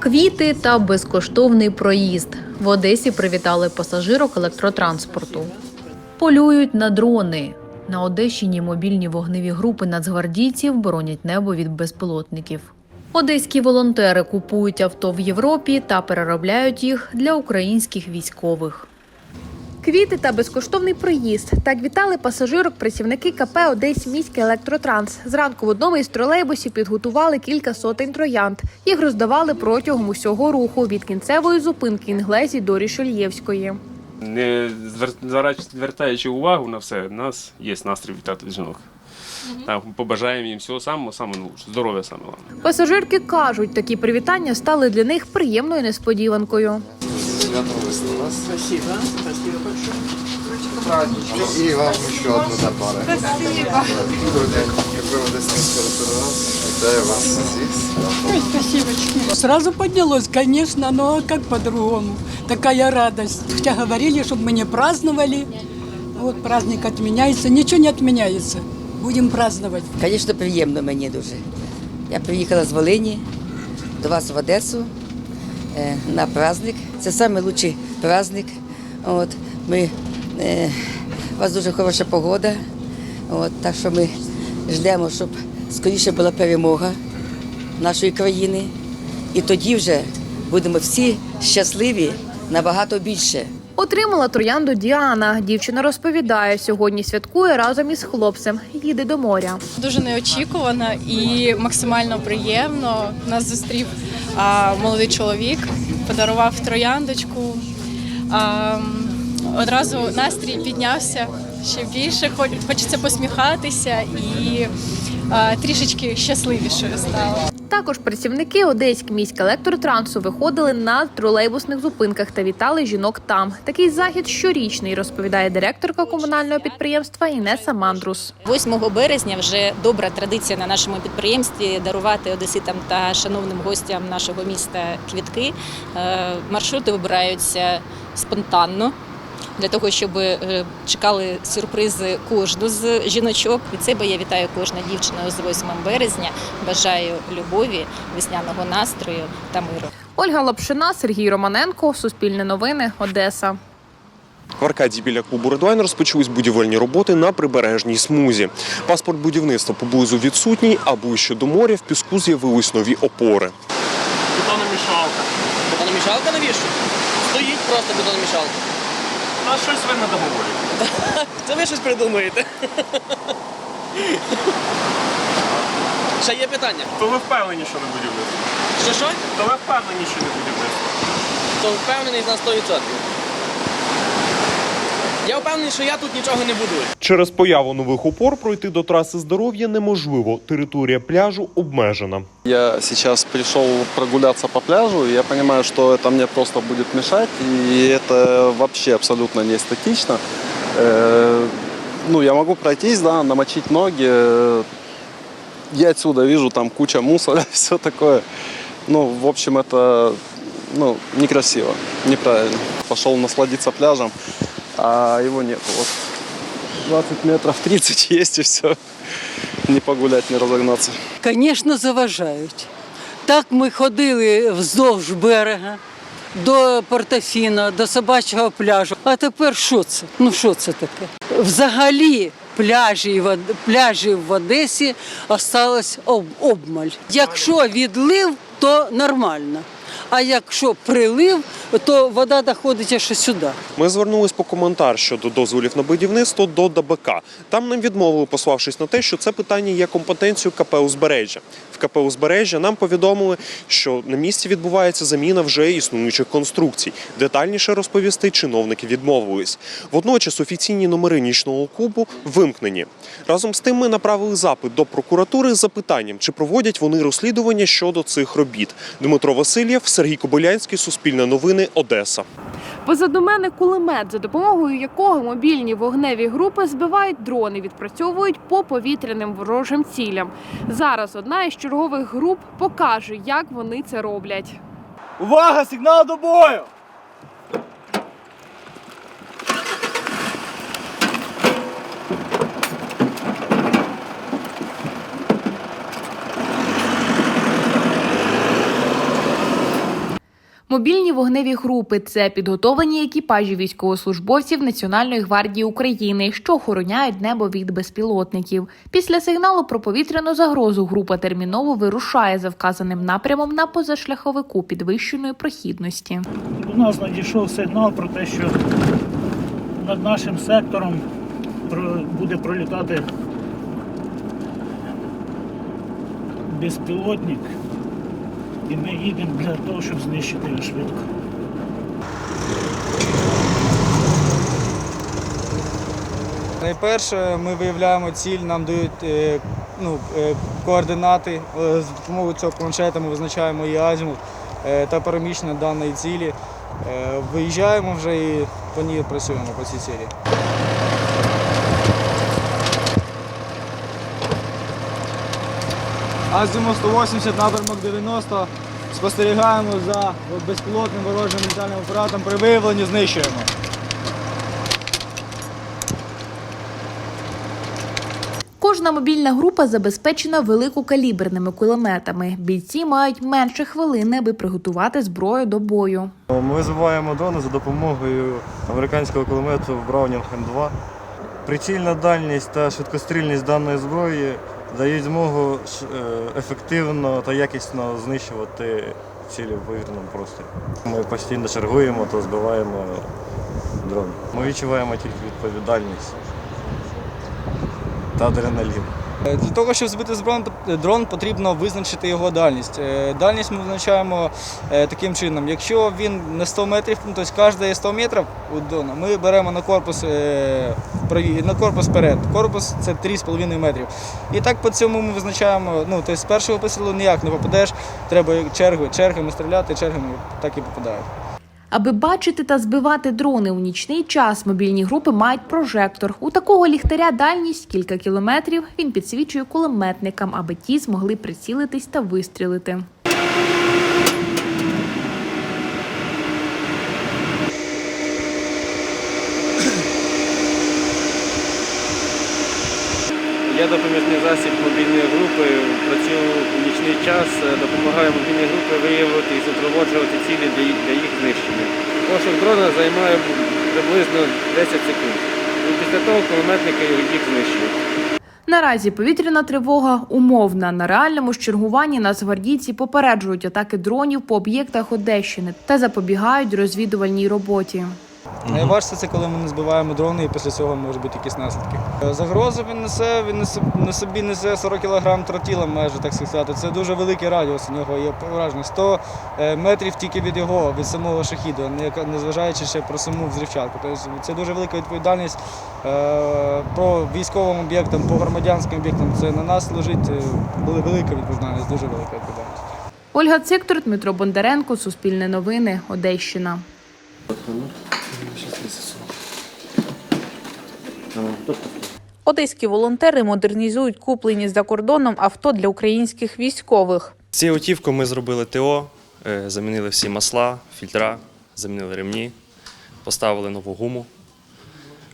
Квіти та безкоштовний проїзд. В Одесі привітали пасажирок електротранспорту. Полюють на дрони. На Одещині мобільні вогневі групи нацгвардійців боронять небо від безпілотників. Одеські волонтери купують авто в Європі та переробляють їх для українських військових. Квіти та безкоштовний проїзд. Так вітали пасажирок працівники КП Одесь міський електротранс. Зранку в одному із тролейбусів підготували кілька сотень троянд. Їх роздавали протягом усього руху від кінцевої зупинки Інглезі до Рішельєвської. Не звер- звертаючи- увагу на все, у нас є настрій вітати жінок. Там побажаємо їм всього самого, самого лучшого, здоров'я саме. Пасажирки кажуть, такі привітання стали для них приємною несподіванкою Спасибо. Спасибо большое. И вам еще одну добавлю. Спасибо. Добрый день. Первый Одесский ресторан. Витаю вас здесь. Ой, спасибочки. Сразу поднялось, конечно, но как по-другому. Такая радость. Хотя говорили, чтобы мы не праздновали. Вот праздник отменяется. Ничего не отменяется. Будем праздновать. Звісно, приємно мені дуже. Я приїхала з Волині до вас в Одесу е, на праздник. Це найкращий праздник. От, ми, е, у вас дуже хороша погода. От, так що ми ждемо, щоб скоріше була перемога нашої країни. І тоді вже будемо всі щасливі набагато більше. Отримала троянду Діана. Дівчина розповідає, сьогодні святкує разом із хлопцем. Їде до моря. Дуже неочікувано і максимально приємно. Нас зустрів а, молодий чоловік, подарував трояндочку. А, одразу настрій піднявся ще більше. Хочеться посміхатися і а, трішечки щасливішою стало. Також працівники Одеськ міськ електротрансу виходили на тролейбусних зупинках та вітали жінок там. Такий захід щорічний, розповідає директорка комунального підприємства Інеса Мандрус. 8 березня вже добра традиція на нашому підприємстві дарувати одеситам та шановним гостям нашого міста квітки. Е, Маршрути вибираються спонтанно. Для того щоб е, чекали сюрпризи кожну з жіночок. Від себе я вітаю кожну дівчину з 8 березня. Бажаю любові, весняного настрою та миру. Ольга Лапшина, Сергій Романенко, Суспільне новини, Одеса. В Аркадії біля клубу Редлайн розпочались будівельні роботи на прибережній смузі. Паспорт будівництва поблизу відсутній, а ближче до моря в піску з'явились нові опори. Бетономішалка. Бетономішалка навіщо? Стоїть просто бетономішалка. А щось ви не договорюєте. Це ви щось придумаєте. Ще є питання. То ви впевнені, що не будівництво? Що що? То ви впевнені, що не будівництво? То впевнений на 100%. Я впевнений, що я тут нічого не будую. Через появу нових опор пройти до траси здоров'я неможливо. Територія пляжу обмежена. Я сейчас пришел прогуляться по пляжу, и я понимаю, что это мне просто будет мешать, и это вообще абсолютно не эстетично. Э, Ну, я могу пройтись, да, намочить ноги. Э, Я отсюда вижу там куча мусора, все такое. Ну, в общем, это ну, некрасиво, неправильно. Пошел насладиться пляжем, а его нет. Вот 20 метров, 30 есть и все. Не погулять, не разогнаться. Звісно, заважають. Так ми ходили вздовж берега до Портофіна, до собачого пляжу. А тепер що це? Ну що це таке? Взагалі пляжі, пляжів в Одесі осталось об- обмаль. Якщо відлив, то нормально. А якщо прилив, то вода доходить ще сюди. Ми звернулись по коментар щодо дозволів на будівництво до ДБК. Там нам відмовили, пославшись на те, що це питання є компетенцією КП «Узбережжя». В КП «Узбережжя» нам повідомили, що на місці відбувається заміна вже існуючих конструкцій. Детальніше розповісти чиновники відмовились. Водночас офіційні номери нічного клубу вимкнені. Разом з тим ми направили запит до прокуратури з запитанням, чи проводять вони розслідування щодо цих робіт. Дмитро Васильєв, Сергій Кобилянський, Суспільне новини, Одеса. Позаду мене кулемет, за допомогою якого мобільні вогневі групи збивають дрони, відпрацьовують по повітряним ворожим цілям. Зараз одна із чергових груп покаже, як вони це роблять. Увага! Сигнал до бою! Мобільні вогневі групи це підготовлені екіпажі військовослужбовців Національної гвардії України, що охороняють небо від безпілотників. Після сигналу про повітряну загрозу група терміново вирушає за вказаним напрямом на позашляховику підвищеної прохідності. До нас надійшов сигнал про те, що над нашим сектором буде пролітати безпілотник, і ми їдемо для того, щоб знищити його швидко. Найперше ми виявляємо ціль, нам дають е, ну, е, координати. Е, З допомогою цього планшета ми визначаємо її азімут та переміщення даної цілі. Виїжджаємо вже і по ній працюємо по цій цілі. Азімут 180, напрямок 90. Спостерігаємо за безпілотним ворожим літальним апаратом. При виявленні знищуємо. Кожна мобільна група забезпечена великокаліберними кулеметами. Бійці мають менше хвилини, аби приготувати зброю до бою. Ми визиваємо дрони за допомогою американського кулемету Browning М2. Прицільна дальність та швидкострільність даної зброї дають змогу е, ефективно та якісно знищувати цілі в повітряному просторі. Ми постійно чергуємо та збиваємо дрон. Ми відчуваємо тільки відповідальність та адреналін. Е, Для того, щоб збити дрон, дрон, потрібно визначити його дальність. Е, Дальність ми визначаємо е, таким чином. Якщо він на 100 метрів, ну, тобто кожна 100 метрів у дрона, ми беремо на корпус, е, на корпус вперед. Корпус це 3,5 метрів. І так по цьому ми визначаємо, ну, тобто з першого пострілу ніяк не попадеш, треба черги, чергами стріляти, чергами так і попадають. Аби бачити та збивати дрони у нічний час, мобільні групи мають прожектор. У такого ліхтаря дальність кілька кілометрів. Він підсвічує кулеметникам, аби ті змогли прицілитись та вистрілити. Я допоміжний засіб мобільної групи, працюю у нічний час, е, допомагаю мобільній групі виявити і супроводжувати цілі для їх, знищення. Пошук дрона займає приблизно 10 секунд. І після того кулеметники їх знищують. Наразі повітряна тривога умовна. На реальному чергуванні нацгвардійці попереджують атаки дронів по об'єктах Одещини та запобігають розвідувальній роботі. Найважче це коли ми не збиваємо дрони і після цього можуть бути якісь наслідки. Е, Загрозу він несе, він несе, на собі несе 40 кг тротіла майже так сказати. Це дуже великий радіус у нього є враження. 100 е, метрів тільки від його, від самого шахіду, незважаючи ще про саму взривчатку. Тобто це дуже велика відповідальність е, по військовим об'єктам, по громадянським об'єктам. Це на нас лежить велика відповідальність, дуже велика відповідальність. Ольга Циктор, Дмитро Бондаренко, Суспільне новини, Одещина. Одеські волонтери модернізують куплені за кордоном авто для українських військових. З цією автівкою ми зробили ТО, е, замінили всі масла, фільтра, замінили ремні, поставили нову гуму.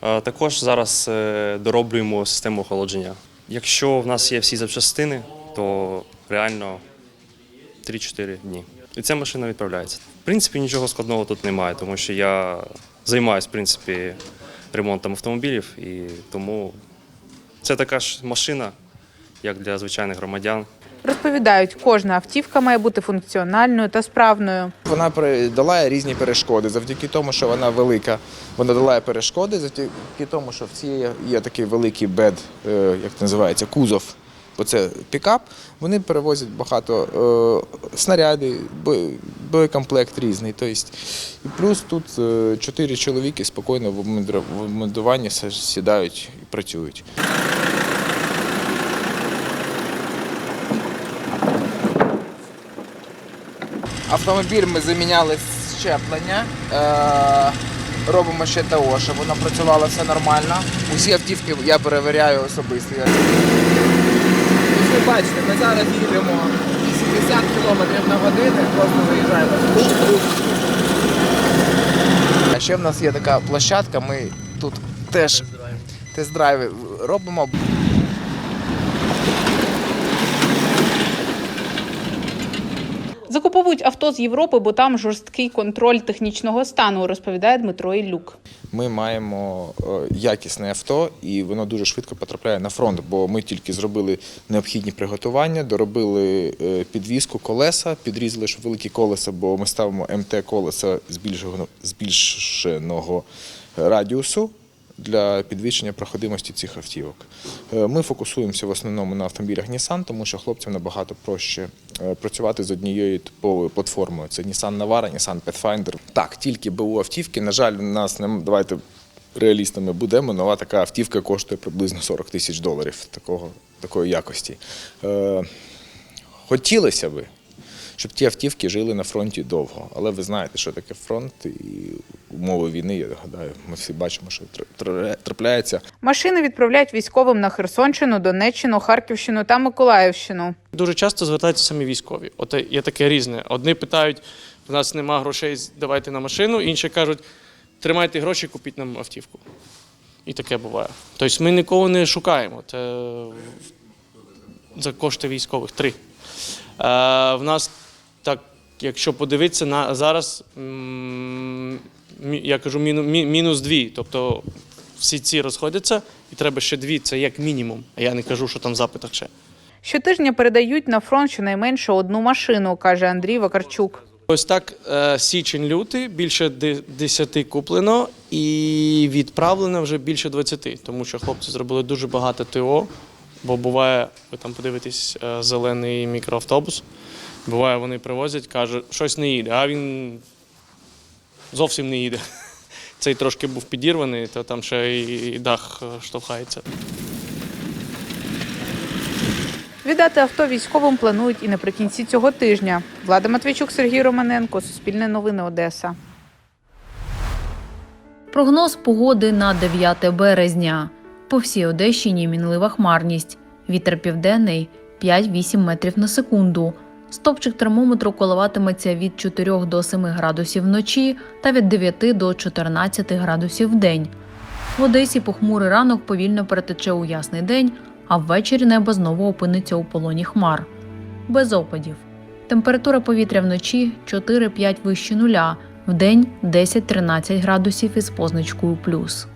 Також зараз е, дороблюємо систему охолодження. Якщо в нас є всі запчастини, то реально 3-4 дні. І ця машина відправляється. В принципі, нічого складного тут немає, тому що я займаюся в принципі, ремонтом автомобілів, і тому це така ж машина, як для звичайних громадян. Розповідають, кожна автівка має бути функціональною та справною. Вона долає різні перешкоди завдяки тому, що вона велика. Вона долає перешкоди завдяки тому, що в цій є такий великий бед, е, як це називається, кузов. Бо це пікап. Вони перевозять багато е, снаряди, боєкомплект різний. Тобто, і плюс тут е, чотири чоловіки спокійно в обмундуванні сідають і працюють. Автомобіль ми заміняли щеплення, е, робимо ще ТО, щоб воно працювало все нормально. Усі автівки я перевіряю особисто. Ви бачите, ми зараз їдемо 80 км на годину, просто заїжджаємо. А ще в нас є така площадка, ми тут теж тест-драйви робимо. Закуповують авто з Європи, бо там жорсткий контроль технічного стану, розповідає Дмитро Іллюк. Ми маємо е, якісне авто, і воно дуже швидко потрапляє на фронт, бо ми тільки зробили необхідні приготування, доробили е, підвізку колеса, підрізали ж великі колеса, бо ми ставимо МТ колеса збільшеного радіусу для підвищення проходимості цих автівок. Е, Ми фокусуємося в основному на автомобілях Nissan, тому що хлопцям набагато проще е, працювати з однією типовою платформою. Це Nissan Navara, Nissan Pathfinder. Так, тільки БУ автівки. На жаль, у нас не давайте реалістами будемо. Нова така автівка коштує приблизно 40 тисяч доларів такого, такої якості. Е, хотілося би, щоб ті автівки жили на фронті довго. Але ви знаєте, що таке фронт і умови війни, я гадаю, ми всі бачимо, що тр- тр- трапляється. Машини відправляють військовим на Херсонщину, Донеччину, Харківщину та Миколаївщину. Дуже часто звертаються самі військові. От є таке різне. Одні питають: в нас нема грошей, давайте на машину, інші кажуть, тримайте гроші, купіть нам автівку. І таке буває. Тобто ми нікого не шукаємо. Це за кошти військових три. Е, в нас так, якщо подивитися на зараз, я кажу мінус дві. Тобто всі ці розходяться, і треба ще дві, це як мінімум. А я не кажу, що там в запитах ще. Щотижня передають на фронт щонайменше одну машину, каже Андрій Вакарчук. Ось так е, січень-лютий більше 10 куплено і відправлено вже більше 20, тому що хлопці зробили дуже багато ТО, бо буває, ви там подивитесь, е, зелений мікроавтобус. Буває, вони привозять, кажуть, щось не їде, а він зовсім не їде. Цей трошки був підірваний, то там ще і дах е, штовхається. Віддати авто військовим планують і наприкінці цього тижня. Влада Матвійчук, Сергій Романенко, Суспільне новини Одеса. Прогноз погоди на 9 березня. По всій Одещині мінлива хмарність. Вітер південний 5-8 метрів на секунду. Стопчик термометру коливатиметься від 4 до 7 градусів вночі та від 9 до 14 градусів в день. В Одесі похмурий ранок повільно перетече у ясний день, а ввечері небо знову опиниться у полоні хмар. Без опадів. Температура повітря вночі 4-5 вище нуля, вдень 10-13 градусів із позначкою плюс.